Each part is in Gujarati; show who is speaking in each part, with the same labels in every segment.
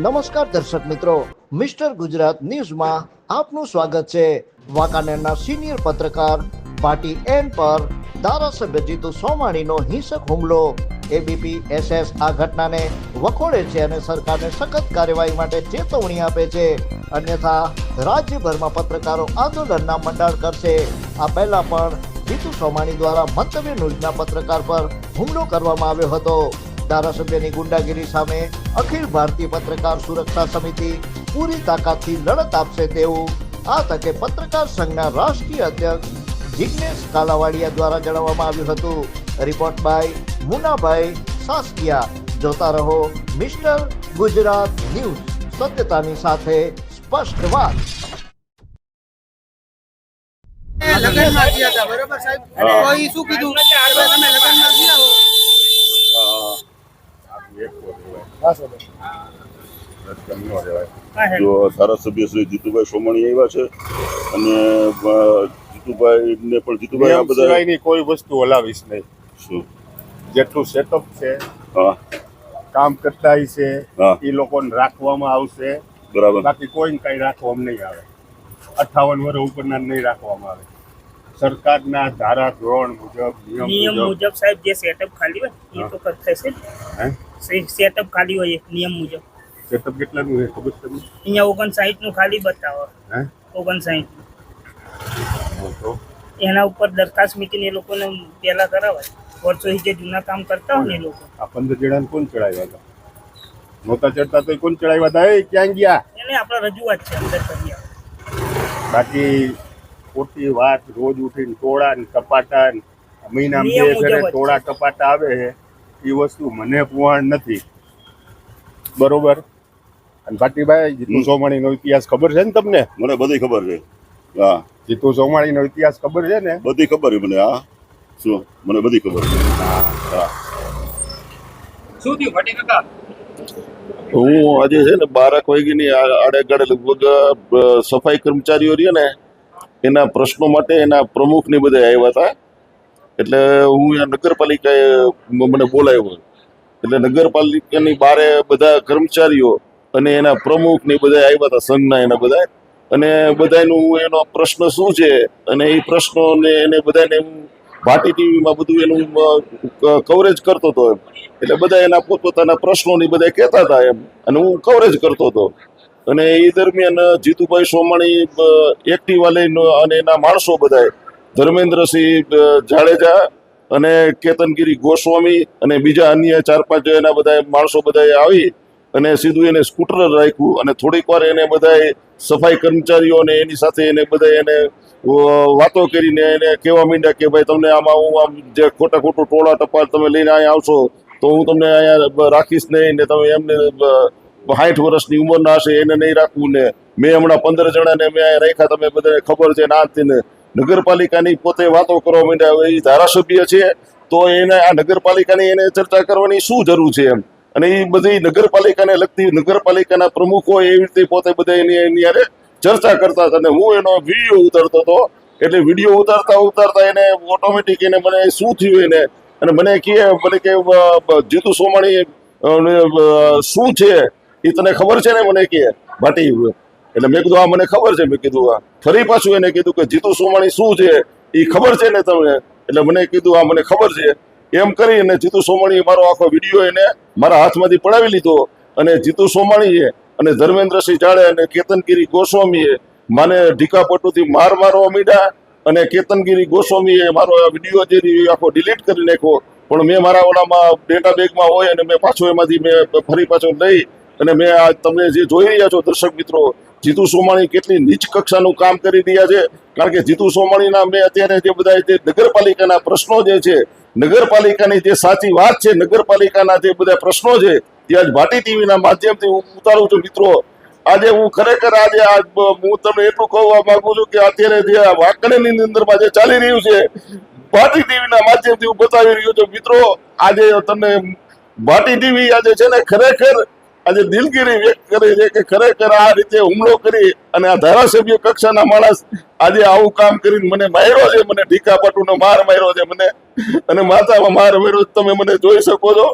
Speaker 1: નમસ્કાર દર્શક મિત્રો. મિસ્ટર ગુજરાત ન્યૂઝમાં આપનું સ્વાગત છે. વાંકાનેરના સિનિયર પત્રકાર પાર્ટી એન પર ધારાસભ્ય જીતુ સોમાણીનો હિંસક હુમલો. એબીપી એસએસ આ ઘટનાને વખોડે છે અને સરકારને સખત કાર્યવાહી માટે ચેતવણી આપે છે. અન્યથા રાજ્યભરમાં પત્રકારો આંદોલનના મંડાણ કરશે. આ પહેલા પણ જીતુ સોમાણી દ્વારા મંતવ્ય ન્યૂઝના પત્રકાર પર હુમલો કરવામાં આવ્યો હતો. ધારાસભ્યની ગુંડાગીરી સામે અખિલ ભારતીય પત્રકાર સુરક્ષા સમિતિ પૂરી તાકાતથી લડત આપશે તેવું આ તકે પત્રકાર સંઘના રાષ્ટ્રીય અધ્યક્ષ જિગ્નેશ કાલાવાડિયા દ્વારા જણાવવામાં આવ્યું હતું રિપોર્ટ બાય મુનાભાઈ સાસકિયા જોતા રહો મિસ્ટર ગુજરાત ન્યૂઝ સત્યતાની સાથે સ્પષ્ટ વાત
Speaker 2: લગ્નમાં ગયા હતા બરોબર સાહેબ તો ઈ શું કીધું કે તમે લગ્નમાં ગયા હો
Speaker 3: જો ધારાસભ્ય શ્રી જીતુભાઈ સોમાણી આવ્યા છે અને જીતુભાઈ ને પણ જીતુભાઈ આ બધા
Speaker 4: કોઈ વસ્તુ હલાવીશ નહીં.
Speaker 3: શું?
Speaker 4: જેટલું સેટઅપ છે કામ કરતા છે એ લોકોને રાખવામાં આવશે.
Speaker 3: બરાબર.
Speaker 4: બાકી કોઈને કઈ રાખવામાં નહીં આવે. અઠાવન વર્ષ ઉપરના નહીં રાખવામાં આવે. સરકારના ધારા ધોરણ મુજબ
Speaker 2: નિયમ
Speaker 4: નિયમ મુજબ.
Speaker 2: સાહેબ જે સેટઅપ ખાલી હોય એ તો થશે
Speaker 4: હે?
Speaker 2: સેટઅપ ખાલી હોય નિયમ મુજબ.
Speaker 4: સેટઅપ કેટલાનું છે ખબર છે તમને?
Speaker 2: અહીંયા ઓગણસાઠનું ખાલી બતાવો.
Speaker 4: હે?
Speaker 2: ઓગણસાઠ એના ઉપર દરખાસ્ત મૂકીને એ લોકોને પહેલા કરાવાય. વર્ષોથી જે જૂના કામ કરતા હોય ને એ લોકો.
Speaker 4: આ પંદર જણાને કોણ ચડાવ્યા હતા? નહોતા ચડતા તો કોણ ચડાવ્યા હતા? એ ક્યાં ગયા?
Speaker 2: એને આપણે રજૂઆત છે અંદર કરી
Speaker 4: બાકી ખોટી વાત રોજ ઉઠીને ટોળા ને કપાટા ને મહિના
Speaker 2: નિયમ
Speaker 4: બે ફેરે ટોળા કપાટા આવે છે. એ વસ્તુ મને પુવાણ નથી. બરોબર? અને ભાટીભાઈ જીતુ. સોમાણીનો ઇતિહાસ ખબર છે ને તમને?
Speaker 3: મને બધી ખબર છે. હા.
Speaker 4: જીતુ સોમાણીનો ઇતિહાસ ખબર છે ને?
Speaker 3: બધી ખબર છે મને હા. શું? મને બધી ખબર છે. હા.
Speaker 2: શું થયું ભાટી કાકા?
Speaker 3: હું આજે છે ને બારક વાગ્યાની આડેગાડે લગભગ સફાઈ કર્મચારીઓ રહ્યા ને એના પ્રશ્નો માટે એના પ્રમુખ ને બધા આવ્યા હતા. એટલે હું નગરપાલિકાએ મને બોલાવ્યો. એટલે નગરપાલિકાની બારે બધા કર્મચારીઓ અને એના પ્રમુખ ને બધા આવ્યા હતા, સંઘના એના બધા અને બધાનું હું એનો પ્રશ્ન શું છે? અને એ પ્રશ્નોને એને બધાને હું ભાટી ટીવીમાં બધું એનું કવરેજ કરતો હતો એમ. એટલે બધા એના પોતપોતાના પ્રશ્નો ને બધા કહેતા હતા એમ. અને હું કવરેજ કરતો હતો. અને એ દરમિયાન જીતુભાઈ સોમાણી એક્ટિવા લઈને અને એના માણસો બધા ધર્મેન્દ્રસિંહ જાડેજા અને કેતનગીરી ગોસ્વામી અને બીજા અન્ય ચાર પાંચ એના બધા માણસો બધાએ આવી અને સીધું એને સ્કૂટર રાખ્યું અને થોડીક વાર એને બધાએ સફાઈ કર્મચારીઓ અને એની સાથે એને બધા એને વાતો કરીને એને કહેવા માંડ્યા કે ભાઈ તમને આમાં હું આમ જે ખોટા ખોટું ટોળા ટપાલ તમે લઈને અહીંયા આવશો તો હું તમને અહીંયા રાખીશ નહીં ને તમે એમને સાઠ વર્ષની ઉંમરના હશે એને નહીં રાખવું ને મેં હમણાં પંદર જણાને મેં અહીંયા રાખ્યા, તમે બધાને ખબર છે ના ને નગરપાલિકાની પોતે વાતો કરવા માંડ્યા હવે એ ધારાસભ્ય છે, તો એને આ નગરપાલિકાની એને ચર્ચા કરવાની શું જરૂર છે એમ? અને એ બધી નગરપાલિકાને લગતી નગરપાલિકાના પ્રમુખો એવી રીતે પોતે બધા એની એની હારે ચર્ચા કરતા હતા. અને હું એનો વીડિયો ઉતારતો હતો, એટલે વીડિયો ઉતારતા ઉતારતા એને ઓટોમેટિક એને મને શું થયું એને? અને મને કહે મને કે જીતુ સોમાણી શું છે? એ તને ખબર છે ને મને કે? ભાટી એટલે મેં કીધું, આ મને ખબર છે. મેં કીધું, આ. ફરી પાછું એને કીધું કે, જીતુ સોમાણી શું છે? એ ખબર છે ને તમને? એટલે મને કીધું, આ મને ખબર છે. એમ કરીને જીતુ સોમાણીએ મારો આખો વીડિયો એને મારા હાથમાંથી પડાવી લીધો અને જીતુ સોમાણીએ અને ધર્મેન્દ્રસિંહ જાડે અને કેતનગીરી ગોસ્વામીએ મને ઢીકાપટુથી માર મારવા મીડા અને કેતનગીરી ગોસ્વામીએ મારો આ વીડિયો જે આખો ડિલીટ કરી નાખ્યો. પણ મેં મારા ઓલામાં ડેટા બેગમાં હોય અને મેં પાછો એમાંથી મેં ફરી પાછો લઈ અને મેં આ તમે જે જોઈ રહ્યા છો દર્શક મિત્રો જીતુ સોમાણી કેટલી નીચ કક્ષાનું કામ કરી રહ્યા છે? કારણ કે જીતુ સોમાણીના મેં અત્યારે જે બધા જે નગરપાલિકાના પ્રશ્નો જે છે, નગરપાલિકાની જે સાચી વાત છે, નગરપાલિકાના જે બધા પ્રશ્નો છે તે આજ ભાટી ટીવીના માધ્યમથી હું ઉતારું છું, મિત્રો. આજે હું ખરેખર આજે હું તમને એટલું કહેવા માંગુ છું કે અત્યારે જે વાંકણીની અંદરમાં જે ચાલી રહ્યું છે, ભાટી ટીવીના માધ્યમથી હું બતાવી રહ્યો છું, મિત્રો. આજે તમને ભાટી ટીવી આજે છે ને ખરેખર આજે દિલગીરી વ્યક્ત કરી છે કે ખરેખર આ રીતે હુમલો કરી અને આ ધારાસભ્ય કક્ષાના માણસ આજે આવું કામ કરીને મને માર્યો છે, મને ઢીકાપટુનો માર માર્યો છે, મને અને માથામાં માર માર્યો તમે મને જોઈ શકો છો.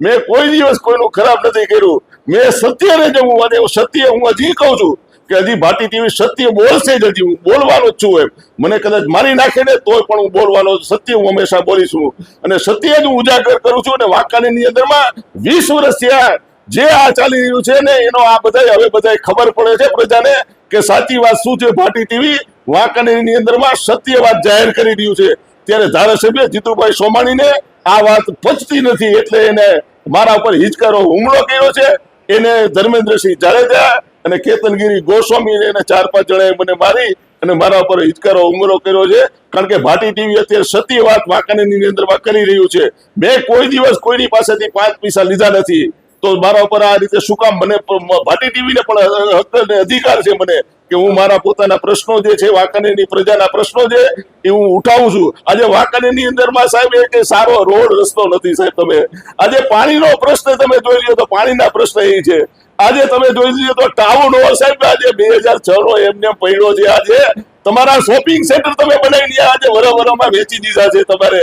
Speaker 3: મેં કોઈ દિવસ કોઈનું ખરાબ નથી કર્યું. મેં સત્યને જ હું અને સત્ય હું હજી કહું છું કે હજી ભાટી ટીવી સત્ય બોલશે જ હજી હું બોલવાનો જ છું એમ. મને કદાચ મારી નાખે ને તોય પણ હું બોલવાનો સત્ય હું હંમેશા બોલીશું અને સત્ય જ હું ઉજાગર કરું છું અને વાંકાનેરની અંદરમાં વીસ વર્ષ થયા જે આ ચાલી રહ્યું છે ને, એનો આ બધાય, હવે બધાય ખબર પડે છે પ્રજાને કે સાચી વાત શું છે ભાટી ટીવી? વાંકાનેરની અંદરમાં સત્ય વાત જાહેર કરી રહ્યું છે. ત્યારે ધારાસભ્ય જીતુભાઈ સોમાણીને આ વાત પચતી નથી એટલે એને મારા ઉપર હિચકારો હુમલો કર્યો છે. એને ધર્મેન્દ્રસિંહ જાડેજા અને કેતનગીરી ગોસ્વામી એને ચાર પાંચ જણાએ મને મારી અને મારા ઉપર હિચકારો હુમલો કર્યો છે. કારણ કે ભાટી ટીવી અત્યારે સત્ય વાત વાંકાનેરની અંદરમાં કરી રહ્યું છે. મેં કોઈ દિવસ કોઈની પાસેથી પાંચ પૈસા લીધા નથી. તો મારા ઉપર આ રીતે શું કામ મને ભાટી ટીવીને પણ હક અને અધિકાર છે મને કે હું મારા પોતાના પ્રશ્નો જે છે, વાંકાનેરની પ્રજાના પ્રશ્નો જે એ હું ઉઠાવું છું. આજે વાંકાનેરની અંદરમાં સાહેબ એક સારો રોડ રસ્તો નથી સાહેબ તમે. આજે પાણીનો પ્રશ્ન તમે જોઈ લ્યો તો પાણીના પ્રશ્ન એ છે. આજે તમે જોઈ લીધો તો ટાઉન હોલ સાહેબ, આજે બે હજાર છ નો એમને પડ્યો છે. આજે તમારા શોપિંગ સેન્ટર તમે બનાવીને આજે વરા વરામાં વેચી દીધા છે તમારે.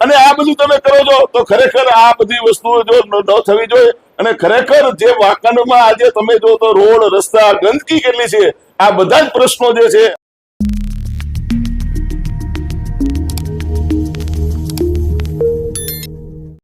Speaker 3: અને આ બધું તમે કરો છો, તો ખરેખર આ બધી વસ્તુઓ જો ન થવી જોઈએ. અને ખરેખર જે વાંકાનેરમાં આજે તમે જો તો રોડ, રસ્તા, ગંદકી કેટલી છે, આ બધા જ પ્રશ્નો જે છે